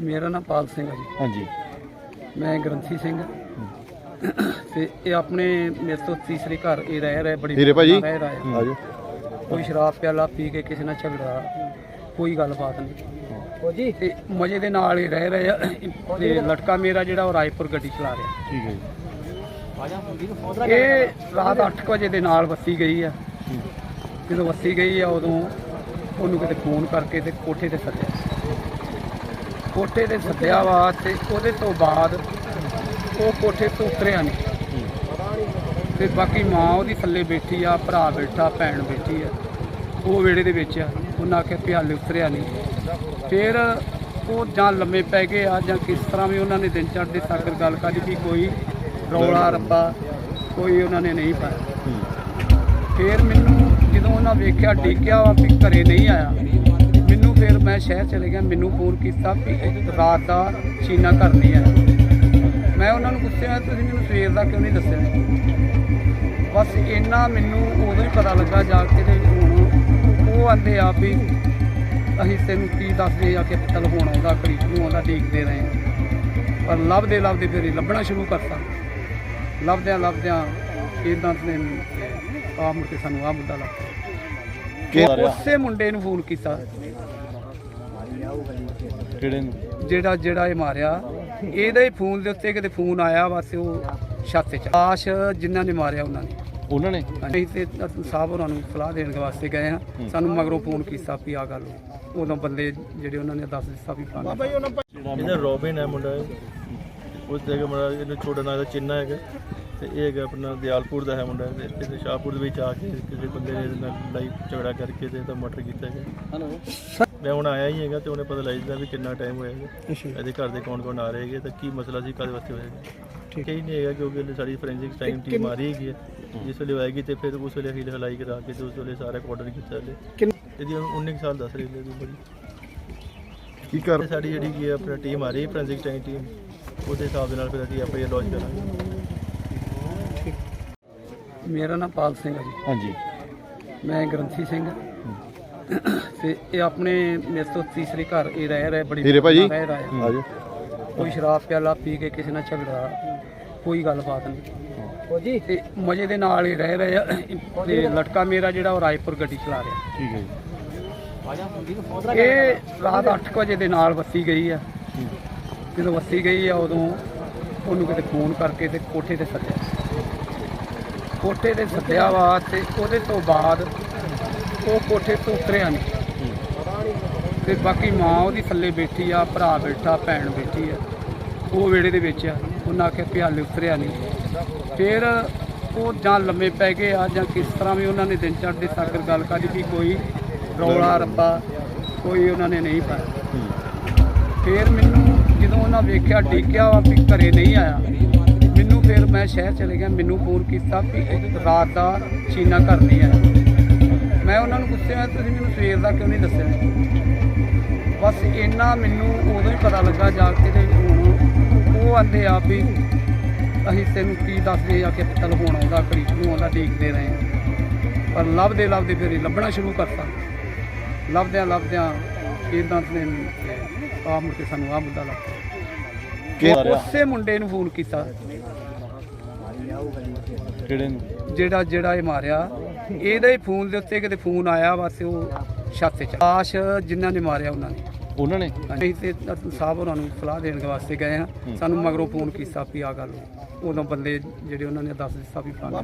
ਮੇਰਾ ਨਾਮ ਪਾਲ ਸਿੰਘ ਹੈ ਜੀ। ਹਾਂਜੀ। ਮੈਂ ਗ੍ਰੰਥੀ ਸਿੰਘ ਤੇ ਇਹ ਆਪਣੇ ਮੇਰੇ ਤੋਂ ਤੀਸਰੇ ਘਰ ਇਹ ਰਹਿ ਰਿਹਾ ਬੜੀ ਹੀਰੇ ਭਾਜੀ? ਰਹਿ ਰਿਹਾ। ਹੈ। ਆਜੋ ਕੋਈ ਸ਼ਰਾਬ ਪਿਆਲਾ ਪੀ ਕੇ ਕਿਸੇ ਨਾਲ ਝਗੜਾ ਕੋਈ ਗੱਲਬਾਤ ਨਹੀਂ। ਜੀ ਤੇ ਮਜ਼ੇ ਦੇ ਨਾਲ ਹੀ ਰਹਿ ਰਹੇ। ਆ ਤੇ ਲੜਕਾ ਮੇਰਾ ਜਿਹੜਾ ਉਹ ਰਾਏਪੁਰ ਗੱਡੀ ਚਲਾ ਰਿਹਾ। ਠੀਕ ਹੈ ਜੀ। ਇਹ ਰਾਤ 8 ਵਜੇ ਦੇ ਨਾਲ ਵੱਸੀ ਗਈ ਆ। ਜਦੋਂ ਵੱਸੀ ਗਈ ਆ ਉਦੋਂ ਉਹਨੂੰ ਕਿਤੇ ਫੋਨ ਕਰਕੇ ਤੇ ਕੋਠੇ ਤੇ ਸੱਦਿਆ। ਕੋਠੇ ਤੇ ਸੱਦਿਆ ਵਾ ਤੇ ਉਹਦੇ ਤੋਂ ਬਾਅਦ ਉਹ ਕੋਠੇ ਤੋਂ ਉਤਰਿਆ ਨਹੀਂ ਤੇ ਬਾਕੀ ਮਾਂ ਉਹਦੀ ਥੱਲੇ ਬੈਠੀ ਆ ਭਰਾ ਬੈਠਾ ਭੈਣ ਬੈਠੀ ਆ। ਉਹ ਵਿਹੜੇ ਦੇ ਵਿੱਚ ਆ। ਉਹਨਾਂ ਆਖਿਆ ਵੀ ਹਾਲੇ ਉਤਰਿਆ ਨਹੀਂ ਫਿਰ ਉਹ ਜਾਂ ਲੰਮੇ ਪੈ ਗਏ ਆ ਜਾਂ ਕਿਸ ਤਰ੍ਹਾਂ ਵੀ ਉਹਨਾਂ ਨੇ ਦਿਨ ਚੜ੍ਹਦੇ ਸਾਗਰ ਗੱਲ ਕਰੀ ਵੀ ਕੋਈ ਰੌਲਾ ਰੱਪਾ ਕੋਈ ਉਹਨਾਂ ਨੇ ਨਹੀਂ ਪਾਇਆ। ਫਿਰ ਮੈਨੂੰ ਜਦੋਂ ਉਹਨਾਂ ਵੇਖਿਆ ਡਿੱਗਿਆ ਵਾ ਵੀ ਘਰੇ ਨਹੀਂ ਆਇਆ। ਫਿਰ ਮੈਂ ਸ਼ਹਿਰ ਚਲੇ ਗਿਆ ਮੈਨੂੰ ਫੋਨ ਕੀਤਾ ਵੀ ਇੱਕ ਰਾਤ ਦਾ ਚੀਨਾ ਘਰ ਨਹੀਂ ਆਇਆ ਮੈਂ ਉਹਨਾਂ ਨੂੰ ਪੁੱਛਿਆ ਤੁਸੀਂ ਮੈਨੂੰ ਸਵੇਰ ਦਾ ਕਿਉਂ ਨਹੀਂ ਦੱਸਿਆ? ਬਸ ਇੰਨਾ ਮੈਨੂੰ ਉਦੋਂ ਹੀ ਪਤਾ ਲੱਗਾ ਜਾ ਕੇ ਤੇ ਹੁਣ ਉਹ ਆਂਦੇ ਆ ਵੀ ਅਸੀਂ ਤੈਨੂੰ ਕੀ ਦੱਸਦੇ ਆ ਕਿ ਚੱਲ ਹੁਣ ਆਉਂਦਾ ਘੜੀ ਨੂੰ ਆਉਂਦਾ ਦੇਖਦੇ ਰਹੇ। ਹਾਂ। ਪਰ ਲੱਭਦੇ ਲੱਭਦੇ ਫਿਰ ਲੱਭਣਾ ਸ਼ੁਰੂ ਕਰਤਾ। ਲੱਭਦਿਆਂ ਲੱਭਦਿਆਂ ਇਦਾਂ ਨੇ ਆ ਮੁੜ ਕੇ ਸਾਨੂੰ ਆ ਮੁੱਦਾ ਲੱਗ ਕੀ ਉਸੇ ਮੁੰਡੇ ਨੂੰ ਫੋਨ ਕੀਤਾ। ਕਿਹੜੇ ਨੂੰ। ਜਿਹੜਾ ਜਿਹੜਾ ਇਹ ਮਾਰਿਆ ਇਹਦੇ ਹੀ ਫੋਨ ਦੇ ਉੱਤੇ ਕਿਤੇ ਫੋਨ ਆਇਆ ਬਸ ਉਹ ਛੱਤ 'ਚ ਆਸ਼ ਜਿਨ੍ਹਾਂ ਨੇ ਮਾਰਿਆ ਉਹਨਾਂ ਨੇ। ਉਹਨਾਂ ਨੇ? ਅਸੀਂ ਤੇ ਸਾਹਿਬ ਹੋਰਾਂ ਨੂੰ ਸਲਾਹ ਦੇਣ ਦੇ ਵਾਸਤੇ ਗਏ ਹਾਂ। ਸਾਨੂੰ ਮਗਰੋਂ ਫੋਨ ਕੀਤਾ ਵੀ ਆ ਗੱਲ। ਉਦੋਂ ਬੰਦੇ ਜਿਹੜੇ ਉਹਨਾਂ ਨੇ ਦੱਸ ਦਿੱਤਾ ਵੀ ਫਲਾਣਾ ਇਹਦਾ ਰੋਬਿਨ ਹੈ ਮੁੰਡਾ ਉਸ ਦੇ ਮੁੰਡਾ ਇਹਨੂੰ ਛੋਟਾ ਨਾਂ ਦਾ ਚਿੰਨਾ ਹੈਗਾ। ਤੇ ਇਹ ਹੈਗਾ ਆਪਣਾ ਦਿਆਲਪੁਰ ਦਾ ਹੈ ਮੁੰਡਾ। ਤੇ ਇਹਨੇ ਸ਼ਾਹਪੁਰ ਦੇ ਵਿੱਚ ਆ ਕੇ ਕਿਸੇ ਬੰਦੇ ਨੇ ਇਹਦੇ ਨਾਲ ਲੜਾਈ ਝਗੜਾ ਕਰਕੇ ਤੇ ਇਹਦਾ ਮਰਡਰ ਕੀਤਾ ਹੈਗਾ ਮੈਂ ਹੁਣ ਆਇਆ ਹੀ ਹੈਗਾ ਤੇ ਉਹਨੇ ਪਤਾ ਲੱਗ ਜਾਂਦਾ ਵੀ ਕਿੰਨਾ ਟਾਈਮ ਹੋਇਆ ਹੈਗਾ। ਇਹਦੇ ਘਰ ਦੇ ਕੌਣ ਕੌਣ ਆ ਰਹੇ ਹੈਗੇ ਤੇ ਕੀ ਮਸਲਾ ਸੀ ਕਦੇ ਵਾਸਤੇ ਹੋਏਗਾ ਠੀਕ। ਹੀ ਨਹੀਂ ਹੈਗਾ ਕਿਉਂਕਿ ਇਹਨੇ ਸਾਡੀ ਫੋਰੈਂਸਿਕ ਟਾਈਮ ਟੀਮ ਆ ਰਹੀ ਹੈਗੀ ਹੈ ਜਿਸ ਵੇਲੇ ਆਏਗੀ ਤੇ ਫਿਰ ਉਸ ਵੇਲੇ ਹੀਲ ਹਲਾਈ ਕਰਾ ਕੇ ਤੇ ਉਸ ਵੇਲੇ ਸਾਰਾ ਆਰਡਰ ਕੀਤਾ ਇਹਨੇ ਇਹਦੀ ਹੁਣ 19 ਕੁ ਸਾਲ ਦੱਸ ਰਹੀ ਹੈ ਉਮਰ ਕੀ ਕਰ ਸਾਡੀ ਜਿਹੜੀ ਕੀ ਹੈ ਆਪਣੀ ਟੀਮ ਆ ਰਹੀ ਹੈ ਫੋਰੈਂਸਿਕ ਟਾਈਮ ਟੀਮ ਉਹਦੇ ਹਿਸਾਬ ਦੇ ਨਾਲ ਫਿਰ ਅਸੀਂ ਆਪੇ ਲੌਂਚ ਕਰਾਂਗੇ। ਮੇਰਾ ਨਾਮ ਪਾਲ ਸਿੰਘ ਹੈ ਜੀ। ਹਾਂਜੀ। ਮੈਂ ਗ੍ਰੰਥੀ ਸਿੰਘ। ਤੇ ਇਹ ਆਪਣੇ ਮੇਰੇ ਤੋਂ ਤੀਸਰੇ ਘਰ ਇਹ ਰਹਿ ਰਿਹਾ ਬੜੀ ਹੀਰੇ ਭਾਜੀ? ਰਹਿ ਰਿਹਾ। ਹੈ। ਆਜੋ ਕੋਈ ਸ਼ਰਾਬ ਪਿਆਲਾ ਪੀ ਕੇ ਕਿਸੇ ਨਾਲ ਝਗੜਾ ਕੋਈ ਗੱਲਬਾਤ ਨਹੀਂ। ਜੀ ਤੇ ਮਜ਼ੇ ਦੇ ਨਾਲ ਹੀ ਰਹਿ ਰਹੇ ਆ ਤੇ ਲੜਕਾ ਮੇਰਾ ਜਿਹੜਾ ਉਹ ਰਾਏਪੁਰ ਗੱਡੀ ਚਲਾ ਰਿਹਾ। ਠੀਕ ਹੈ ਜੀ। ਇਹ ਰਾਤ 8 ਵਜੇ ਦੇ ਨਾਲ ਵੱਸੀ ਗਈ ਆ। ਜਦੋਂ ਵੱਸੀ ਗਈ ਆ ਉਦੋਂ ਉਹਨੂੰ ਕਿਤੇ ਫੋਨ ਕਰਕੇ ਤੇ ਕੋਠੇ ਤੇ ਸੱਦਿਆ। ਕੋਠੇ ਤੇ ਸੱਦਿਆ ਵਾ ਤੇ ਉਹਦੇ ਤੋਂ ਬਾਅਦ ਉਹ ਕੋਠੇ ਤੋਂ ਉਤਰਿਆ ਨਹੀਂ ਤੇ ਬਾਕੀ ਮਾਂ ਉਹਦੀ ਥੱਲੇ ਬੈਠੀ ਆ, ਭਰਾ ਬੈਠਾ, ਭੈਣ ਬੈਠੀ ਆ। ਉਹ ਵਿਹੜੇ ਦੇ ਵਿੱਚ ਆ। ਉਹਨਾਂ ਆਖਿਆ ਵੀ ਹਾਲੇ ਉਤਰਿਆ ਨਹੀਂ ਫਿਰ ਉਹ ਜਾਂ ਲੰਮੇ ਪੈ ਗਏ ਆ ਜਾਂ ਕਿਸ ਤਰ੍ਹਾਂ ਵੀ ਉਹਨਾਂ ਨੇ ਦਿਨ ਚੜ੍ਹਦੇ ਸਾਗਰ ਗੱਲ ਕਰੀ ਵੀ ਕੋਈ ਰੌਲਾ, ਰੱਬਾ ਕੋਈ ਉਹਨਾਂ ਨੇ ਨਹੀਂ ਪਾਇਆ। ਫਿਰ ਮੈਨੂੰ ਜਦੋਂ ਉਹਨਾਂ ਵੇਖਿਆ ਡਿੱਗਿਆ ਵਾ ਵੀ ਘਰੇ ਨਹੀਂ ਆਇਆ, ਮੈਨੂੰ ਫਿਰ ਮੈਂ ਸ਼ਹਿਰ ਚਲੇ ਗਿਆ। ਮੈਨੂੰ ਫੋਨ ਕੀਤਾ ਵੀ ਰਾਤ ਦਾ ਚੀਨਾ ਘਰ ਨਹੀਂ ਆਇਆ। ਮੈਂ ਉਹਨਾਂ ਨੂੰ ਪੁੱਛਿਆ ਤੁਸੀਂ ਮੈਨੂੰ ਸਵੇਰ ਦਾ ਕਿਉਂ ਨਹੀਂ ਦੱਸਿਆ? ਬਸ ਇੰਨਾ ਮੈਨੂੰ ਉਦੋਂ ਹੀ ਪਤਾ ਲੱਗਾ ਜਾ ਕੇ ਤੇ ਹੁਣ ਉਹ ਆਂਦੇ ਆ ਵੀ ਅਸੀਂ ਤੈਨੂੰ ਕੀ ਦੱਸਦੇ ਆ ਕਿ ਚੱਲ ਹੁਣ ਆਉਂਦਾ ਘੜੀ ਨੂੰ ਆਉਂਦਾ ਦੇਖਦੇ ਰਹੇ। ਪਰ ਲੱਭਦੇ ਲੱਭਦੇ ਫਿਰ ਲੱਭਣਾ ਸ਼ੁਰੂ ਕਰਤਾ। ਲੱਭਦਿਆਂ ਲੱਭਦਿਆਂ ਇਦਾਂ ਨੇ ਆ ਮੁੜ ਕੇ ਸਾਨੂੰ ਆ ਮੁੱਦਾ ਲੱਗ ਕੀ ਉਸੇ ਮੁੰਡੇ ਨੂੰ ਫੋਨ ਕੀਤਾ। ਕਿਹੜੇ ਨੂੰ? ਜਿਹੜਾ ਜਿਹੜਾ ਇਹ ਮਾਰਿਆ ਇਹਦੇ ਹੀ ਫੋਨ ਦੇ ਉੱਤੇ ਕਿਤੇ ਫੋਨ ਆਇਆ ਬਸ ਉਹ ਛੱਤ 'ਚ ਆਸ਼ ਜਿਨ੍ਹਾਂ ਨੇ ਮਾਰਿਆ ਉਹਨਾਂ ਨੇ। ਉਹਨਾਂ ਨੇ? ਅਸੀਂ ਤੇ ਸਾਹਿਬ ਹੋਰਾਂ ਨੂੰ ਸਲਾਹ ਦੇਣ ਵਾਸਤੇ ਗਏ ਹਾਂ। ਸਾਨੂੰ ਮਗਰੋਂ ਫੋਨ ਕੀਤਾ ਵੀ ਆ ਗੱਲ। ਉਦੋਂ ਬੰਦੇ ਜਿਹੜੇ ਉਹਨਾਂ ਨੇ ਦੱਸ ਦਿੱਤਾ ਵੀ ਫਲਾਣਾ